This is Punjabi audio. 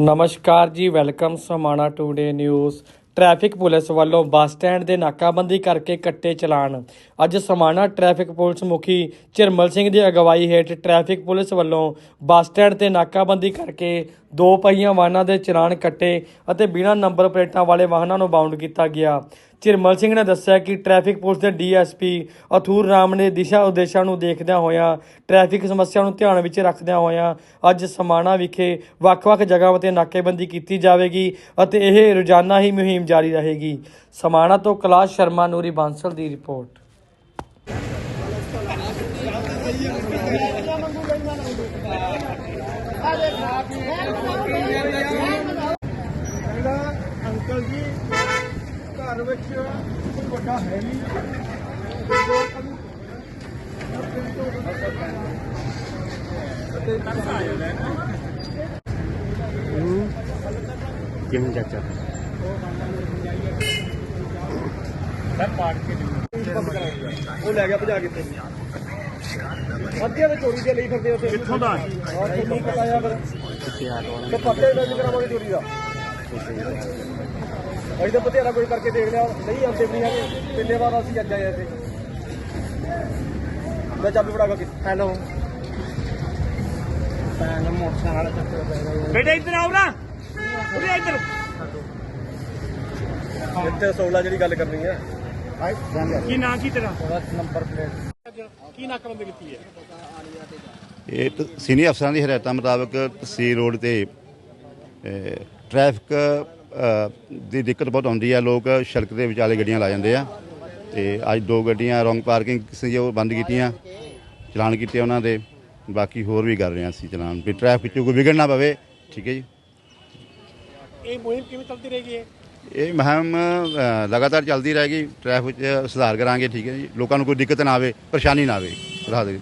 ਨਮਸਕਾਰ ਜੀ, welcome Samana today news. Traffic police ਵੱਲੋਂ ਬੱਸ ਸਟੈਂਡ ਦੇ ਨਾਕਾਬੰਦੀ ਕਰਕੇ ਕੱਟੇ ਚਲਾਨ। ਅੱਜ ਸਮਾਣਾ ਟ੍ਰੈਫਿਕ ਪੁਲਿਸ ਮੁਖੀ ਝਰਮਲ ਸਿੰਘ ਦੀ ਅਗਵਾਈ ਹੇਠ ਟ੍ਰੈਫਿਕ ਪੁਲਿਸ ਵੱਲੋਂ ਬੱਸ ਸਟੈਂਡ ਤੇ ਨਾਕਾਬੰਦੀ ਕਰਕੇ ਦੋ ਪਹੀਆਂ ਵਾਹਨਾਂ ਦੇ ਚਲਾਨ ਕੱਟੇ ਅਤੇ ਬਿਨਾਂ ਨੰਬਰ ਪਲੇਟਾਂ ਵਾਲੇ ਵਾਹਨਾਂ ਨੂੰ ਬਾਉਂਡ ਕੀਤਾ ਗਿਆ। ਝਿਰਮਲ ਸਿੰਘ ਨੇ ਦੱਸਿਆ ਕਿ ਟ੍ਰੈਫਿਕ ਪੁਲਿਸ ਦੇ ਡੀਐਸਪੀ ਅਥੂਰ ਰਾਮ ਨੇ ਦਿਸ਼ਾ ਉਦੇਸ਼ਾਂ ਨੂੰ ਦੇਖਦਿਆਂ ਹੋਇਆਂ ਟ੍ਰੈਫਿਕ ਸਮੱਸਿਆ ਨੂੰ ਧਿਆਨ ਵਿੱਚ ਰੱਖਦਿਆਂ ਹੋਇਆਂ ਅੱਜ ਸਮਾਣਾ ਵਿਖੇ ਵੱਖ-ਵੱਖ ਜਗ੍ਹਾਵਾਂ ਤੇ ਨਾਕੇਬੰਦੀ ਕੀਤੀ ਜਾਵੇਗੀ ਅਤੇ ਇਹ ਰੋਜ਼ਾਨਾ ਹੀ ਮੁਹਿੰਮ ਜਾਰੀ ਰਹੇਗੀ। ਸਮਾਣਾ ਤੋਂ ਕੈਲਾਸ਼ ਸ਼ਰਮਾ, ਨੂਰੀ ਬਾਂਸਲ ਦੀ ਰਿਪੋਰਟ। ਕਹਿੰਦਾ ਅੰਕਲ ਜੀ ਘਰ ਵਿੱਚ ਕੋਈ ਵੱਡਾ ਹੈ ਨਹੀਂ। ਕਿਵੇਂ ਚਾਚਾ ਉਹ ਲੈ ਗਿਆ ਭਜਾ ਕੇ ਤੇ ਅੱਧੇ ਦੇ ਚੋਰੀ ਦੇ ਲਈ ਫਿਰਦੇ ਉੱਥੇ। ਕਿੱਥੋਂ ਦਾ? ਹਾਂ ਨਹੀਂ ਪਤਾ ਯਾਰ ਕਿੱਥੇ ਤੇ ਪੱਤੇ ਦਾ ਕਰਾਵਾਂਗੇ ਚੋਰੀ ਦਾ। ਅਸੀਂ ਤਾਂ ਬਥੇਰਾ ਕੋਈ ਕਰਕੇ ਦੇਖ ਲਿਆ। ਨਹੀਂ ਆਉਂਦੇ ਵੀ ਨਹੀਂ ਹੈਗੇ। ਪਿੰਨੇ ਵਾਰ ਅਸੀਂ ਅੱਜ ਆਏ ਇੱਥੇ? ਮੈਂ ਚਾਬੀ ਫੜਾ ਕੇ ਹੈਲੋ। ਪੈਨ ਮੋਟਰਸਾਈਕਲ ਵਾਲਾ ਚੱਕਰ ਪੈ ਰਿਹਾ ਬੇਟਾ ਇੱਧਰ ਆਓ ਨਾ। ਉਰੇ ਇੱਧਰ। ਇੱਥੇ 16 ਜਿਹੜੀ ਗੱਲ ਕਰਨੀ ਹੈ ਕੀ ਨਾਂ ਕੀ ਤੇਰਾ? Number plate. ਕੀ ਨਾਕਾਬੰਦੀ ਕੀਤੀ ਹੈ ਇਹ ਤ- ਸੀਨੀਅਰ ਅਫਸਰਾਂ ਦੀ ਹਦਾਇਤਾਂ ਮੁਤਾਬਕ ਤਹਿਸੀਲ ਰੋਡ ਤੇ ਟ੍ਰੈਫਿਕ ਦੀ ਦਿੱਕਤ ਬਹੁਤ ਆਉਂਦੀ ਹੈ ਲੋਕ ਸੜਕ ਦੇ ਵਿਚਾਲੇ ਗੱਡੀਆਂ ਲਾ ਜਾਂਦੇ ਆ ਤੇ ਅੱਜ ਦੋ ਗੱਡੀਆਂ ਰੋਂਗ ਪਾਰਕਿੰਗ ਸੀ ਉਹ ਬੰਦ ਕੀਤੀਆਂ ਚਲਾਨ ਕੀਤੇ ਉਹਨਾਂ ਦੇ। ਬਾਕੀ ਹੋਰ ਵੀ ਕਰ ਰਹੇ ਹਾਂ ਅਸੀਂ ਚਲਾਨ। ਵੀ ਟ੍ਰੈਫਿਕ 'ਚ ਕੋਈ ਵਿਗੜ ਨਾ ਪਵੇ ਠੀਕ ਹੈ ਜੀ। ਇਹ ਮੁਹਿੰਮ ਕਿਵੇਂ ਚੱਲਦੀ ਰਹੇਗੀ ਇਹ? ਮੁਹਿੰਮ ਲਗਾਤਾਰ ਚੱਲਦੀ ਰਹੇਗੀ। ਟ੍ਰੈਫਿਕ 'ਚ ਸੁਧਾਰ ਕਰਾਂਗੇ ਠੀਕ ਹੈ ਜੀ। ਲੋਕਾਂ ਨੂੰ ਕੋਈ ਦਿੱਕਤ ਨਾ ਆਵੇ ਪਰੇਸ਼ਾਨੀ ਨਾ ਆਵੇ। ਰਾਹ ਦੇ